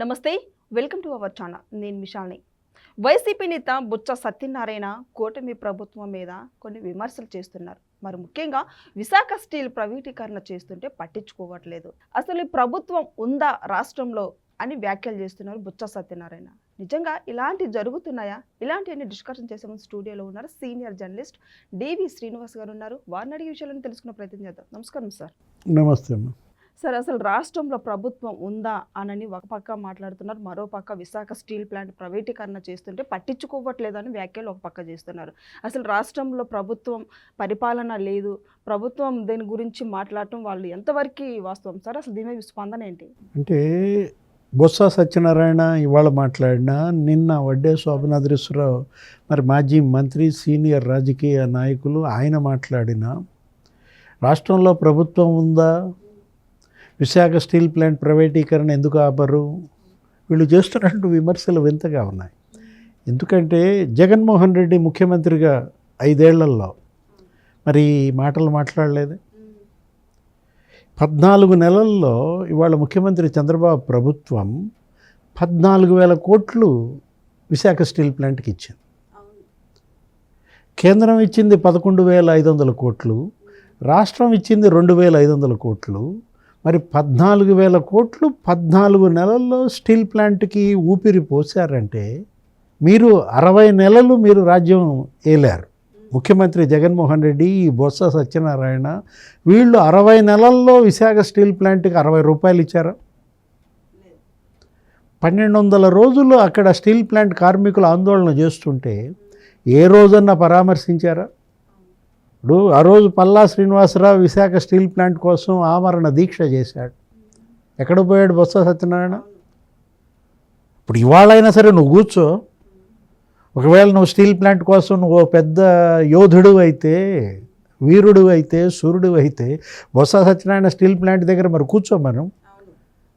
నమస్తే welcome to our channel. నేను విశాల్ని YCP నేత బుచ్చ సత్యనారాయణ కూటమి ప్రభుత్వం మీద కొన్ని విమర్శలు చేస్తున్నారు. మరి ముఖ్యంగా విశాఖ స్టీల్ ప్రైవేటీకరణ చేస్తుంటే పట్టించుకోవట్లేదు. అసలు ఈ ప్రభుత్వం ఉందా రాష్ట్రంలో అని వ్యాఖ్యలు చేస్తున్నారు బుచ్చ సత్యనారాయణ. నిజంగా ఇలాంటివి జరుగుతున్నాయా? ఇలాంటివన్నీ డిస్కషన్ చేసే ముందు స్టూడియోలో ఉన్నారు సీనియర్ జర్నలిస్ట్ డివి శ్రీనివాస్ గారు ఉన్నారు. వారిని అడిగే విషయాలను తెలుసుకునే ప్రయత్నం చేద్దాం. నమస్కారం సార్. నమస్తే సార్ అసలు రాష్ట్రంలో ప్రభుత్వం ఉందా అనని ఒక పక్క మాట్లాడుతున్నారు మరో పక్క విశాఖ స్టీల్ ప్లాంట్ ప్రైవేటీకరణ చేస్తుంటే పట్టించుకోవట్లేదని వ్యాఖ్యలు ఒక పక్క చేస్తున్నారు. అసలు రాష్ట్రంలో ప్రభుత్వం పరిపాలన లేదు ప్రభుత్వం దీని గురించి మాట్లాడటం వాళ్ళు ఎంతవరకు వాస్తవం? సార్ అసలు దీని మీద స్పందన ఏంటి? అంటే బొత్స సత్యనారాయణ ఇవాళ మాట్లాడిన నిన్న వడ్డే శోభనాద్రేశ్వరరావు మరి మాజీ మంత్రి సీనియర్ రాజకీయ నాయకులు ఆయన మాట్లాడిన రాష్ట్రంలో ప్రభుత్వం ఉందా? విశాఖ స్టీల్ ప్లాంట్ ప్రైవేటీకరణ ఎందుకు ఆపరు? వీళ్ళు చేస్తున్నట్టు విమర్శలు వింతగా ఉన్నాయి. ఎందుకంటే జగన్మోహన్ రెడ్డి ముఖ్యమంత్రిగా ఐదేళ్ళలో మరి మాటలు మాట్లాడలేదు. పద్నాలుగు నెలల్లో ఇవాళ ముఖ్యమంత్రి చంద్రబాబు ప్రభుత్వం పద్నాలుగు వేల కోట్లు విశాఖ స్టీల్ ప్లాంట్కి ఇచ్చింది. కేంద్రం ఇచ్చింది పదకొండు వేల ఐదు వందల కోట్లు రాష్ట్రం ఇచ్చింది రెండు వేల ఐదు వందల కోట్లు మరి పద్నాలుగు వేల కోట్లు పద్నాలుగు నెలల్లో స్టీల్ ప్లాంట్కి ఊపిరి పోసారంటే మీరు అరవై నెలలు మీరు రాజ్యం ఏలారు. ముఖ్యమంత్రి జగన్మోహన్ రెడ్డి ఈ బొత్స సత్యనారాయణ వీళ్ళు అరవై నెలల్లో విశాఖ స్టీల్ ప్లాంట్కి అరవై రూపాయలు ఇచ్చారా? పన్నెండు వందల రోజులు అక్కడ స్టీల్ ప్లాంట్ కార్మికులు ఆందోళన చేస్తుంటే ఏ రోజన్నా పరామర్శించారా? ఇప్పుడు ఆ రోజు పల్లా శ్రీనివాసరావు విశాఖ స్టీల్ ప్లాంట్ కోసం ఆమరణ దీక్ష చేశాడు. ఎక్కడ పోయాడు బొత్స సత్యనారాయణ? ఇప్పుడు ఇవాళైనా సరే నువ్వు కూర్చో. ఒకవేళ నువ్వు స్టీల్ ప్లాంట్ కోసం నువ్వు పెద్ద యోధుడు అయితే వీరుడు అయితే సూర్యుడు అయితే బొత్స సత్యనారాయణ స్టీల్ ప్లాంట్ దగ్గర మరి కూర్చో మనం.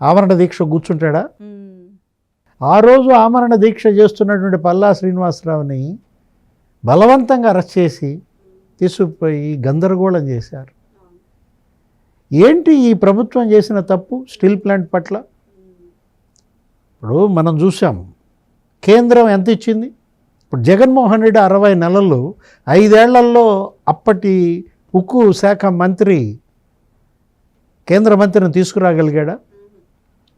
ఆమరణ దీక్ష కూర్చుంటాడా? ఆ రోజు ఆమరణ దీక్ష చేస్తున్నటువంటి పల్లా శ్రీనివాసరావుని బలవంతంగా అరెస్ట్ చేసి తీసుకుపోయి గందరగోళం చేశారు. ఏంటి ఈ ప్రభుత్వం చేసిన తప్పు? స్టీల్ ప్లాంట్ పట్ల? ఇప్పుడు మనం చూసాం కేంద్రం ఎంత ఇచ్చింది? ఇప్పుడు జగన్మోహన్ రెడ్డి అరవై నెలలు ఐదేళ్ళలో అప్పటి ఉక్కు శాఖ మంత్రి కేంద్ర మంత్రిని తీసుకురాగలిగాడా?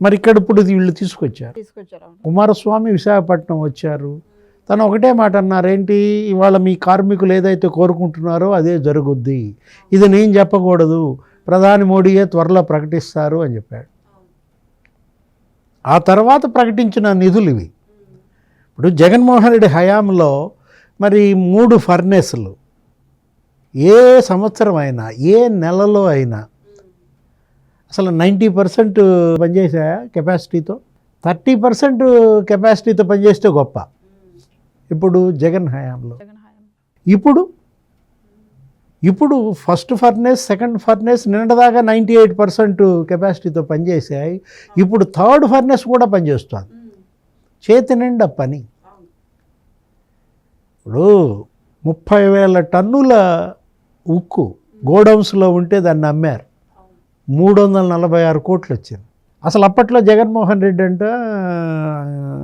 మరి ఇక్కడ ఇప్పుడు వీళ్ళు తీసుకొచ్చారు. తీసుకొచ్చారు కుమారస్వామి విశాఖపట్నం వచ్చారు. తను ఒకటే మాట అన్నారేంటి? ఇవాళ మీ కార్మికులు ఏదైతే కోరుకుంటున్నారో అదే జరుగుద్ది. ఇది నేను చెప్పకూడదు. ప్రధాని మోడీయే త్వరలో ప్రకటిస్తారు అని చెప్పాడు. ఆ తర్వాత ప్రకటించిన నిధులు ఇవి. ఇప్పుడు జగన్మోహన్ రెడ్డి హయాంలో మరి మూడు ఫర్నేసులు. ఏ సంవత్సరం అయినా ఏ నెలలో అయినా అసలు నైంటీ పర్సెంట్ పనిచేసాయా కెపాసిటీతో? థర్టీ పర్సెంట్ కెపాసిటీతో పనిచేస్తే గొప్ప. ఇప్పుడు జగన్ హయాంలో. ఇప్పుడు? ఇప్పుడు ఫస్ట్ ఫర్నేస్ సెకండ్ ఫర్నేస్ నిన్నటిదాకా నైంటీ ఎయిట్ పర్సెంట్ కెపాసిటీతో పనిచేసాయి ఇప్పుడు థర్డ్ ఫర్నేస్ కూడా పనిచేస్తుంది. చేతి నిండా పని. ఇప్పుడు ముప్పై వేల టన్నుల ఉక్కు గోడౌన్స్లో ఉంటే దాన్ని అమ్మారు. మూడు వందల నలభై ఆరు కోట్లు వచ్చింది. అసలు అప్పట్లో జగన్మోహన్ రెడ్డి అంట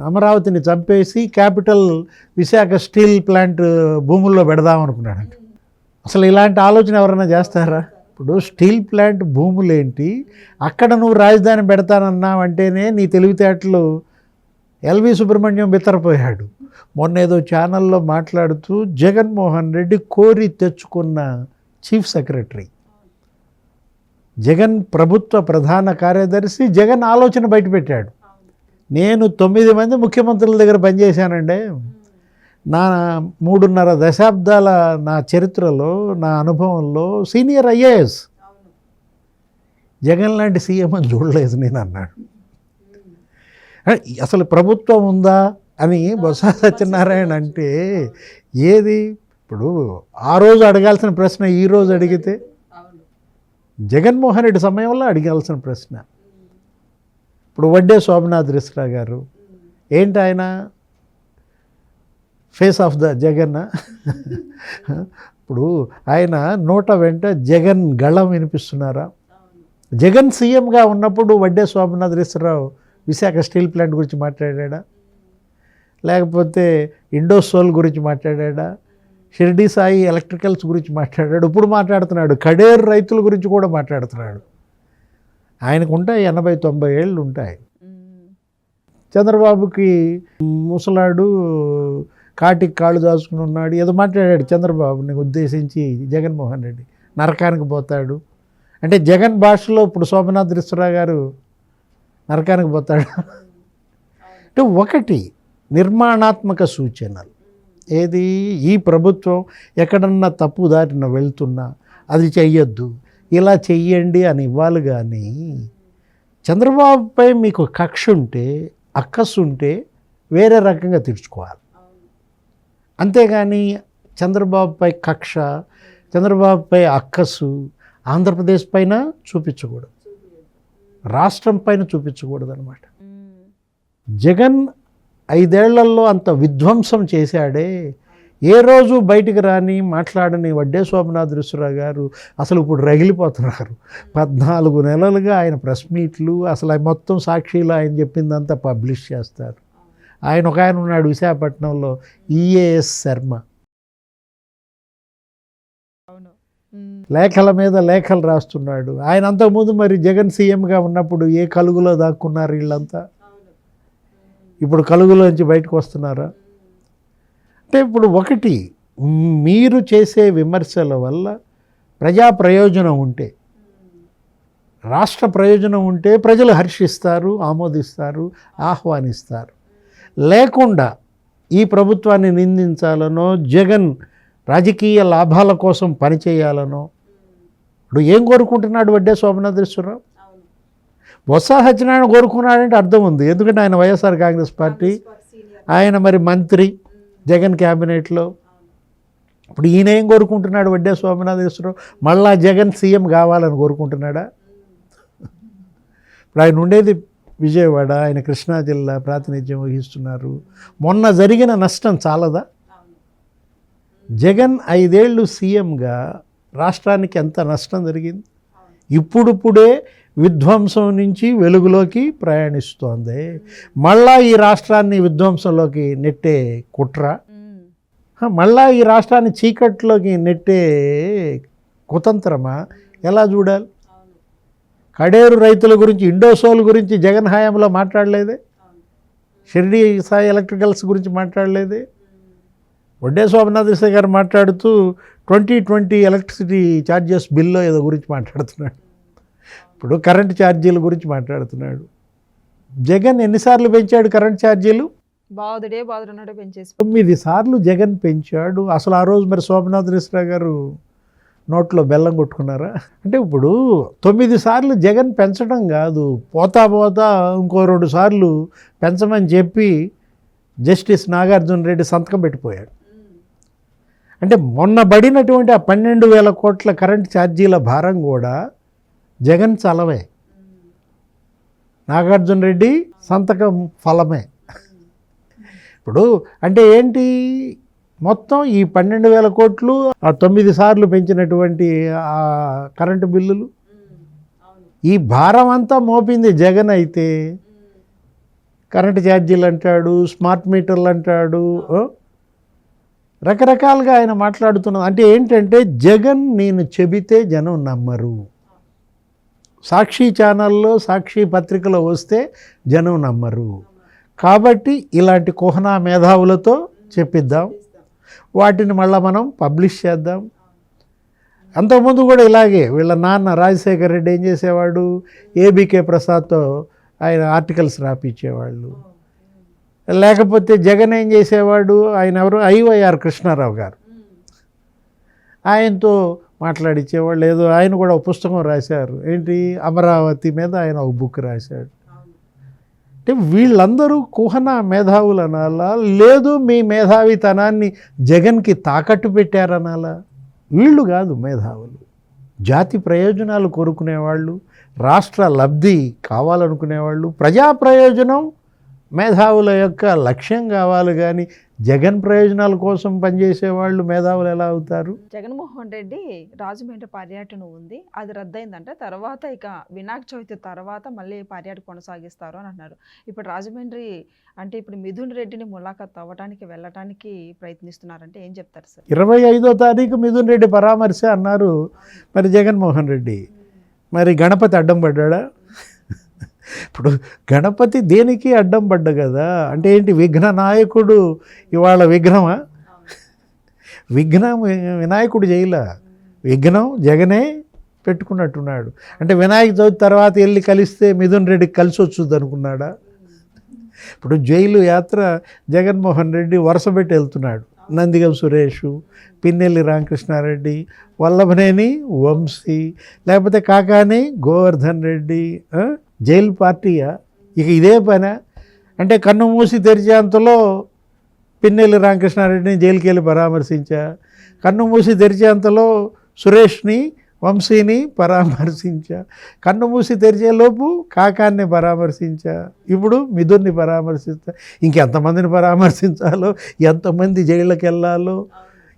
అమరావతిని చంపేసి క్యాపిటల్ విశాఖ స్టీల్ ప్లాంట్ భూముల్లో పెడదాం అనుకున్నాడంట. అసలు ఇలాంటి ఆలోచన ఎవరైనా చేస్తారా? ఇప్పుడు స్టీల్ ప్లాంట్ భూములేంటి? అక్కడ నువ్వు రాజధాని పెడతానన్నావంటేనే నీ తెలివితేటలు ఎల్వి సుబ్రహ్మణ్యం బిత్తరపోయాడు. మొన్న ఏదో ఛానల్లో మాట్లాడుతూ జగన్మోహన్ రెడ్డి కోరి తెచ్చుకున్న చీఫ్ సెక్రటరీ జగన్ ప్రభుత్వ ప్రధాన కార్యదర్శి జగన్ ఆలోచన బయటపెట్టాడు నేను తొమ్మిది మంది ముఖ్యమంత్రుల దగ్గర పనిచేశానండి. నా మూడున్నర దశాబ్దాల నా చరిత్రలో నా అనుభవంలో సీనియర్ ఐఏఎస్. జగన్ లాంటి సీఎం అని చూడలేదు నేను అన్నాడు. అసలు ప్రభుత్వం ఉందా అని బొత్స సత్యనారాయణ అంటే ఏది? ఇప్పుడు ఆ రోజు అడగాల్సిన ప్రశ్న ఈరోజు అడిగితే జగన్మోహన్ రెడ్డి సమయంలో అడిగాల్సిన ప్రశ్న. ఇప్పుడు వడ్డే శోభనాథ్ రిస్రా గారు ఏంటి ఆయన? Face of the Jagan. ఇప్పుడు ఆయన నోట వెంట జగన్ గళం వినిపిస్తున్నారా? జగన్ సీఎంగా ఉన్నప్పుడు వడ్డే శోభనాథ్ రిస్రావు విశాఖ స్టీల్ ప్లాంట్ గురించి మాట్లాడా లేకపోతే ఇండోసోల్ గురించి మాట్లాడా షిర్డీ సాయి ఎలక్ట్రికల్స్ గురించి మాట్లాడాడు. ఇప్పుడు మాట్లాడుతున్నాడు. కడేరు రైతుల గురించి కూడా మాట్లాడుతున్నాడు. ఆయనకు ఉంటాయి ఎనభై తొంభై ఏళ్ళు ఉంటాయి చంద్రబాబుకి ముసలాడు కాటికి కాళ్ళు దాచుకుని ఉన్నాడు. ఏదో మాట్లాడాడు చంద్రబాబుని ఉద్దేశించి జగన్మోహన్ రెడ్డి. నరకానికి పోతాడు. అంటే జగన్ భాషలో ఇప్పుడు సోమనాథ్ రిశ్వరావు గారు నరకానికి పోతాడు. అంటే ఒకటి నిర్మాణాత్మక సూచనలు. ఏది? ఈ ప్రభుత్వం ఎక్కడన్నా తప్పు దారిన వెళ్తున్నా అది చెయ్యొద్దు. ఇలా చెయ్యండి అని ఇవ్వాలి కానీ చంద్రబాబుపై మీకు కక్ష ఉంటే అక్కసు ఉంటే వేరే రకంగా తీర్చుకోవాలి. అంతేగాని చంద్రబాబుపై కక్ష చంద్రబాబుపై అక్కసు ఆంధ్రప్రదేశ్ పైన చూపించకూడదు. రాష్ట్రం పైన చూపించకూడదు అనమాట జగన్ ఐదేళ్ళలో అంత విధ్వంసం చేశాడే. ఏ రోజు బయటికి రాని మాట్లాడని వడ్డే శోభనాథేశ్వరరావు గారు అసలు ఇప్పుడు రగిలిపోతున్నారు. పద్నాలుగు నెలలుగా ఆయన ప్రెస్ మీట్లు అసలు మొత్తం సాక్షిలో ఆయన చెప్పిందంతా పబ్లిష్ చేస్తారు. ఆయన ఒక ఆయన ఉన్నాడు విశాఖపట్నంలో ఈఏఎస్ శర్మ. లేఖల మీద లేఖలు రాస్తున్నాడు. ఆయన అంతకుముందు మరి జగన్ సీఎంగా ఉన్నప్పుడు ఏ కలుగులో దాక్కున్నారు వీళ్ళంతా? ఇప్పుడు కలుగులోంచి బయటకు వస్తున్నారా? అంటే ఇప్పుడు ఒకటి మీరు చేసే విమర్శల వల్ల ప్రజా ప్రయోజనం ఉంటే రాష్ట్ర ప్రయోజనం ఉంటే ప్రజలు హర్షిస్తారు ఆమోదిస్తారు ఆహ్వానిస్తారు. లేకుండా ఈ ప్రభుత్వాన్ని నిందించాలనో జగన్ రాజకీయ లాభాల కోసం పనిచేయాలనో ఇప్పుడు ఏం కోరుకుంటున్నాడు వడ్డే శోభనాథేశ్వరరావు బొత్స సత్యనారాయణ కోరుకున్నాడంటే అర్థం ఉంది. ఎందుకంటే ఆయన వైఎస్ఆర్ కాంగ్రెస్ పార్టీ ఆయన మరి మంత్రి జగన్ క్యాబినెట్లో. ఇప్పుడు ఈయన ఏం కోరుకుంటున్నాడు? వడ్డే సోమనాథేశ్వరరావు మళ్ళా జగన్ సీఎం కావాలని కోరుకుంటున్నాడా? ఇప్పుడు ఆయన ఉండేది విజయవాడ ఆయన కృష్ణా జిల్లా ప్రాతినిధ్యం వహిస్తున్నారు. మొన్న జరిగిన నష్టం చాలదా? జగన్ ఐదేళ్ళు సీఎంగా రాష్ట్రానికి ఎంత నష్టం జరిగింది? ఇప్పుడిప్పుడే విధ్వంసం నుంచి వెలుగులోకి ప్రయాణిస్తోంది. మళ్ళా ఈ రాష్ట్రాన్ని విధ్వంసంలోకి నెట్టే కుట్ర. మళ్ళా ఈ రాష్ట్రాన్ని చీకట్లోకి నెట్టే కుతంత్రమా? ఎలా చూడాలి? కడేరు రైతుల గురించి ఇండోసోల్ గురించి జగన్ హయాంలో మాట్లాడలేదే? షిర్డీ సాయి ఎలక్ట్రికల్స్ గురించి మాట్లాడలేదే? వడ్డే శోభనాథ్ గారు మాట్లాడుతూ ట్వంటీ ట్వంటీ ఎలక్ట్రిసిటీ ఛార్జెస్ బిల్లో ఏదో గురించి మాట్లాడుతున్నాడు. ఇప్పుడు కరెంట్ ఛార్జీల గురించి మాట్లాడుతున్నాడు. జగన్ ఎన్నిసార్లు పెంచాడు కరెంట్ ఛార్జీలు? బాధుడే బాధుడున్నాడే పెంచేసి తొమ్మిది సార్లు జగన్ పెంచాడు. అసలు ఆ రోజు మరి శోభనాథ్ మిశ్రా గారు నోట్లో బెల్లం కొట్టుకున్నారా? అంటే ఇప్పుడు తొమ్మిది సార్లు జగన్ పెంచడం కాదు. పోతా పోతా ఇంకో రెండు సార్లు పెంచమని చెప్పి జస్టిస్ నాగార్జున రెడ్డి సంతకం పెట్టిపోయాడు. అంటే మొన్న పడినటువంటి ఆ పన్నెండు వేల కోట్ల కరెంట్ ఛార్జీల భారం కూడా జగన్ చలవే నాగార్జున రెడ్డి సంతకం ఫలమే. ఇప్పుడు అంటే ఏంటి? మొత్తం ఈ పన్నెండు వేల కోట్లు ఆ తొమ్మిది సార్లు పెంచినటువంటి ఆ కరెంటు బిల్లులు. ఈ భారం అంతా మోపింది జగన్ అయితే. కరెంటు ఛార్జీలు అంటాడు స్మార్ట్ మీటర్లు అంటాడు రకరకాలుగా ఆయన మాట్లాడుతున్నది అంటే ఏంటంటే జగన్ నేను చెబితే జనం నమ్మరు. సాక్షి ఛానల్లో సాక్షి పత్రికలో వస్తే జనం నమ్మరు. కాబట్టి ఇలాంటి కుహనా మేధావులతో చెప్పిద్దాం. వాటిని మళ్ళీ మనం పబ్లిష్ చేద్దాం. అంతకుముందు కూడా ఇలాగే వీళ్ళ నాన్న రాజశేఖర్ రెడ్డి ఏం చేసేవాడు? ఏబీకే ప్రసాద్తో ఆయన ఆర్టికల్స్ రాపిచ్చేవాళ్ళు. లేకపోతే జగన్ ఏం చేసేవాడు? ఆయన ఎవరు? ఐవైఆర్ కృష్ణారావు గారు. ఆయనతో మాట్లాడిచ్చేవాళ్ళు ఏదో ఆయన కూడా ఒక పుస్తకం రాశారు. ఏంటి? అమరావతి మీద ఆయన ఒక బుక్ రాశాడు. అంటే వీళ్ళందరూ కుహన మేధావులు అనాలా లేదు మీ మేధావితనాన్ని జగన్కి తాకట్టు పెట్టారనాలా? వీళ్ళు కాదు మేధావులు. జాతి ప్రయోజనాలు కోరుకునేవాళ్ళు రాష్ట్ర లబ్ధి కావాలనుకునేవాళ్ళు ప్రజా ప్రయోజనం మేధావుల యొక్క లక్ష్యం కావాలి కానీ జగన్ ప్రయోజనాల కోసం పనిచేసే వాళ్ళు మేధావులు ఎలా అవుతారు? జగన్మోహన్ రెడ్డి రాజమండ్రి పర్యటన ఉంది. అది రద్దయిందంటే. తర్వాత ఇక వినాయక చవితి తర్వాత మళ్ళీ పర్యటన కొనసాగిస్తారు అని అన్నారు. ఇప్పుడు రాజమండ్రి అంటే ఇప్పుడు మిథున్ రెడ్డిని ములాఖత్ అవ్వడానికి వెళ్ళటానికి ప్రయత్నిస్తున్నారంటే ఏం చెప్తారు సార్? ఇరవై ఐదో తారీఖు మిథున్ రెడ్డి పరామర్శ అన్నారు మరి జగన్మోహన్ రెడ్డి. మరి గణపతి అడ్డం పడ్డాడా? ఇప్పుడు గణపతి దేనికి అడ్డం పడ్డ కదా? అంటే ఏంటి విఘ్న నాయకుడు ఇవాళ విఘ్నమా? విఘ్నం వినాయకుడు చేయలే విఘ్నం జగనే పెట్టుకున్నట్టున్నాడు. అంటే వినాయక చవితి తర్వాత వెళ్ళి కలిస్తే మిథున్ రెడ్డికి కలిసి వచ్చుద్ది అనుకున్నాడా? ఇప్పుడు జైలు యాత్ర జగన్మోహన్ రెడ్డి వరుసపెట్టి వెళ్తున్నాడు. నందిగం సురేష్ పిన్నెల్లి రామకృష్ణారెడ్డి వల్లభనేని వంశీ లేకపోతే కాకాని గోవర్ధన్ రెడ్డి జైలు పార్టీయా ఇక ఇదే పైన. అంటే కన్ను మూసి తెరిచేంతలో పిన్నెల్లి రామకృష్ణారెడ్డిని జైలుకి వెళ్ళి పరామర్శించా. కన్ను మూసి తెరిచేంతలో సురేష్ని వంశీని పరామర్శించా. కన్ను మూసి తెరిచేలోపు కాకాన్ని పరామర్శించా. ఇప్పుడు మిథున్ని పరామర్శిస్తా. ఇంకెంతమందిని పరామర్శించాలో ఎంతమంది జైళ్ళకి వెళ్ళాలో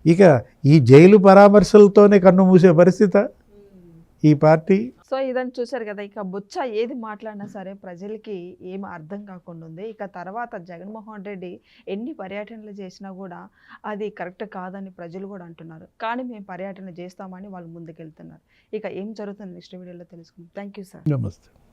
ఇక ఈ జైలు పరామర్శలతోనే కన్ను మూసే పరిస్థితి. ఈ పార్టీ సో ఇదని చూశారు కదా ఇక బొచ్చ ఏది మాట్లాడినా సరే ప్రజలకి ఏం అర్థం కాకుండా ఉంది. ఇక తర్వాత జగన్మోహన్ రెడ్డి ఎన్ని పర్యటనలు చేసినా కూడా అది కరెక్ట్ కాదని ప్రజలు కూడా అంటున్నారు. కానీ మేము పర్యటన చేస్తామని వాళ్ళు ముందుకెళ్తున్నారు. ఇక ఏం జరుగుతుంది నెక్స్ట్ వీడియోలో తెలుసుకుందాం. Thank you sir. నమస్తే.